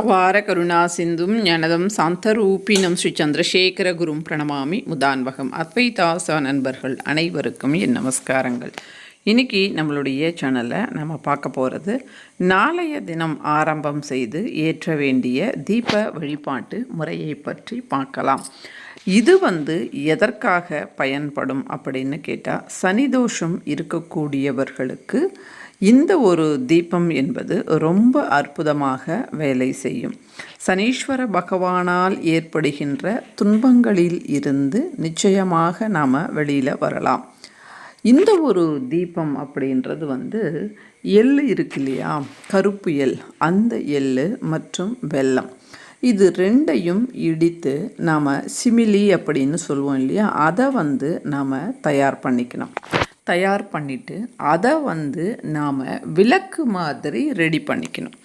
அபார கருணா சிந்தும் ஞானதம் சாந்தரூபினம் ஸ்ரீ சந்திரசேகர குரும் பிரணமாமி முதான்வகம். அத்வைதாச நண்பர்கள் அனைவருக்கும் என் நமஸ்காரங்கள். இன்னைக்கு நம்மளுடைய சேனலில் நம்ம பார்க்க போகிறது நாளைய தினம் ஆரம்பம் செய்து ஏற்ற வேண்டிய தீப வழிபாட்டு முறையை பற்றி பார்க்கலாம். இது வந்து எதற்காக பயன்படும் அப்படின்னு கேட்டால் சனிதோஷம் இருக்கக்கூடியவர்களுக்கு இந்த ஒரு தீபம் என்பது ரொம்ப அற்புதமாக வேலை செய்யும். சனீஸ்வர பகவானால் ஏற்படுகின்ற துன்பங்களில் இருந்து நிச்சயமாக நாம் வெளியில் வரலாம். இந்த ஒரு தீபம் அப்படின்றது வந்து எள் இருக்கு இல்லையா? கருப்பு எள் அந்த எள் மற்றும் வெல்லம். இது ரெண்டையும் இடித்து நாம் சிமிலி அப்படின்னு சொல்லுவோம் இல்லையா? அதை வந்து நாம் தயார் பண்ணிக்கணும். தயார் பண்ணிவிட்டு அதை வந்து நாம் விளக்கு மாதிரி ரெடி பண்ணிக்கணும்.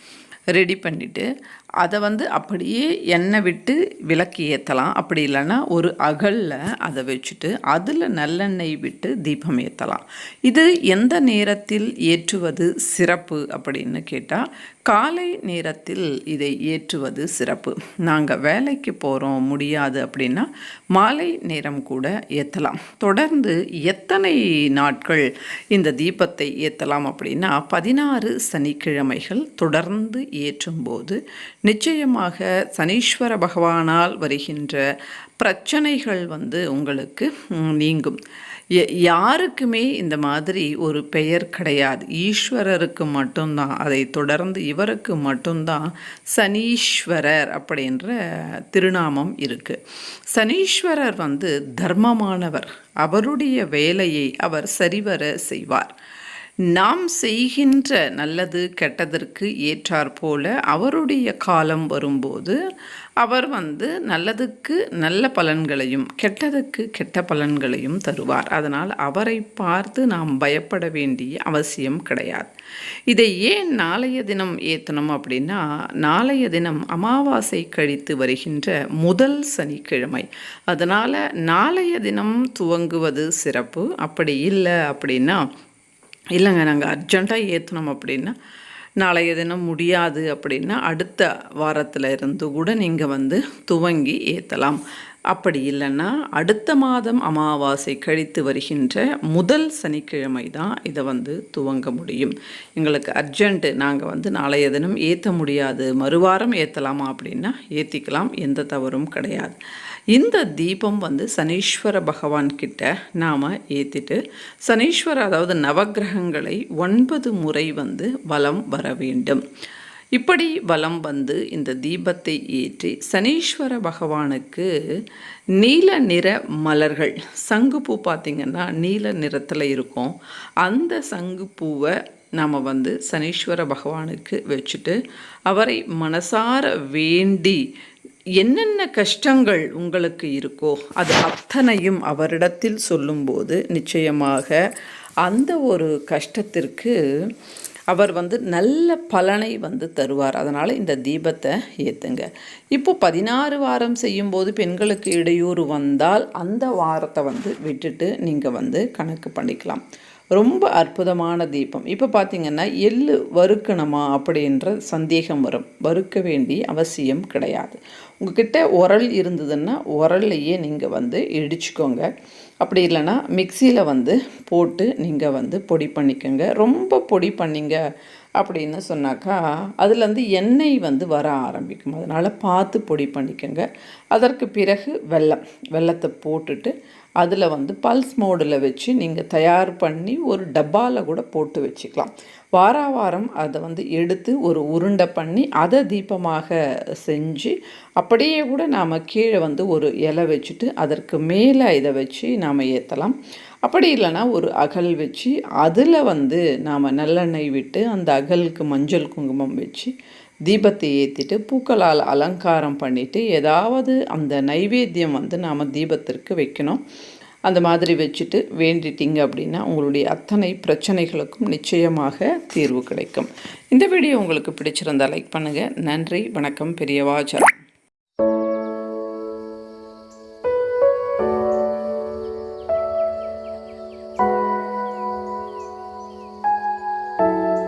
ரெடி பண்ணிவிட்டு அதை வந்து அப்படியே எண்ணெய் விட்டு விளக்கு ஏற்றலாம் அப்படி இல்லைன்னா ஒரு அகலில் அதை வச்சுட்டு அதில் நல்லெண்ணெய் விட்டு தீபம் ஏற்றலாம் இது எந்த நேரத்தில் ஏற்றுவது சிறப்பு அப்படின்னு கேட்டால் காலை நேரத்தில் இதை ஏற்றுவது சிறப்பு. நாங்கள் வேலைக்கு போகிறோம் முடியாது அப்படின்னா மாலை நேரம் கூட ஏற்றலாம் தொடர்ந்து எத்தனை நாட்கள் இந்த தீபத்தை ஏற்றலாம் அப்படின்னா பதினாறு சனிக்கிழமைகள் தொடர்ந்து ஏற்றும்போது நிச்சயமாக சனீஸ்வர பகவானால் வருகின்ற பிரச்சனைகள் வந்து உங்களுக்கு நீங்கும். யாருக்குமே இந்த மாதிரி ஒரு பெயர் கிடையாது. ஈஸ்வரருக்கு மட்டும்தான் அதை தொடர்ந்து இவருக்கு மட்டும்தான் சனீஸ்வரர் அப்படின்ற திருநாமம் இருக்குது சனீஸ்வரர் வந்து தர்மமானவர். அவருடைய வேலையை அவர் சரிவர செய்வார். நாம் செய்கின்ற நல்லது கெட்டதற்கு ஏற்றார் போல அவருடைய காலம் வரும்போது அவர் வந்து நல்லதுக்கு நல்ல பலன்களையும் கெட்டதுக்கு கெட்ட பலன்களையும் தருவார். அதனால் அவரை பார்த்து நாம் பயப்பட வேண்டிய அவசியம் கிடையாது. இதை ஏன் நாளைய தினம் ஏற்றணும் அப்படின்னா நாளைய தினம் அமாவாசை கழித்து வருகின்ற முதல் சனிக்கிழமை. அதனால் நாளைய தினம் துவங்குவது சிறப்பு. அப்படி இல்லை அப்படின்னா இல்லைங்க நாங்கள் அர்ஜெண்ட்டாக ஏற்றணும் அப்படின்னா நாளைய தினம் முடியாது அப்படின்னா அடுத்த வாரத்தில் இருந்து கூட நீங்கள் வந்து துவங்கி ஏற்றலாம் அப்படி இல்லைன்னா அடுத்த மாதம் அமாவாசை கழித்து வருகின்ற முதல் சனிக்கிழமை தான் இதை வந்து துவங்க முடியும். எங்களுக்கு அர்ஜெண்ட்டு நாங்கள் வந்து நாளைய தினம் ஏற்ற முடியாது. மறுவாரம் ஏற்றலாமா அப்படின்னா ஏற்றிக்கலாம் எந்த தவறும் கிடையாது. இந்த தீபம் வந்து சனீஸ்வர பகவான் கிட்ட நாம் ஏற்றிட்டு சனீஸ்வர அதாவது நவகிரகங்களை ஒன்பது முறை வந்து வலம் வர வேண்டும். இப்படி வலம் வந்து இந்த தீபத்தை ஏற்றி சனீஸ்வர பகவானுக்கு நீல நிற மலர்கள் சங்குப்பூ பார்த்திங்கன்னா நீல நிறத்தில் இருக்கும். அந்த சங்குப்பூவை நாம் வந்து சனீஸ்வர பகவானுக்கு வச்சுட்டு அவரை மனசார வேண்டி என்னென்ன கஷ்டங்கள் உங்களுக்கு இருக்கோ அது அத்தனையும் அவரிடத்தில் சொல்லும்போது நிச்சயமாக அந்த ஒரு கஷ்டத்திற்கு அவர் வந்து நல்ல பலனை வந்து தருவார். அதனால் இந்த தீபத்தை ஏற்றுங்க இப்போ பதினாறு வாரம் செய்யும்போது பெண்களுக்கு இடையூறு வந்தால் அந்த வாரத்தை வந்து விட்டுட்டு நீங்கள் வந்து கணக்கு பண்ணிக்கலாம். ரொம்ப அற்புதமான தீபம். இப்போ பார்த்திங்கன்னா எள்ளு வறுக்கணுமா அப்படின்ற சந்தேகம் வரும். வறுக்க வேண்டிய அவசியம் கிடையாது. உங்ககிட்ட உரல் இருந்ததுன்னா உரல்லையே நீங்கள் வந்து இடிச்சுக்கோங்க. அப்படி இல்லைன்னா மிக்சியில் வந்து போட்டு நீங்கள் வந்து பொடி பண்ணிக்கோங்க. ரொம்ப பொடி பண்ணிங்க அப்படின்னு சொன்னாக்கா அதுலேருந்து எண்ணெய் வந்து வர ஆரம்பிக்கும். அதனால் பார்த்து பொடி பண்ணிக்கோங்க. அதற்கு பிறகு வெல்லம் வெள்ளத்தை போட்டுட்டு அதில் வந்து பல்ஸ் மோடில் வச்சு நீங்கள் தயார் பண்ணி ஒரு டப்பாவில் கூட போட்டு வச்சுக்கலாம். வார வாரம் அதை வந்து எடுத்து ஒரு உருண்டை பண்ணி அதை தீபமாக செஞ்சு அப்படியே கூட நாம் கீழே வந்து ஒரு இலை வச்சுட்டு அதற்கு மேலே இதை வச்சு நாம் ஏற்றலாம் அப்படி இல்லைன்னா ஒரு அகல் வச்சு அதில் வந்து நாம் நல்லெண்ணெய் விட்டு அந்த அகலுக்கு மஞ்சள் குங்குமம் வச்சு தீபத்தை ஏற்றிட்டு பூக்களால் அலங்காரம் பண்ணிவிட்டு ஏதாவது அந்த நைவேத்தியம் வந்து நாம் தீபத்திற்கு வைக்கணும். அந்த மாதிரி வச்சுட்டு வேண்டிட்டீங்க அப்படின்னா உங்களுடைய அத்தனை பிரச்சனைகளுக்கும் நிச்சயமாக தீர்வு கிடைக்கும். இந்த வீடியோ உங்களுக்கு பிடிச்சிருந்தால் லைக் பண்ணுங்கள் நன்றி வணக்கம் பெரியவாச்சாரம்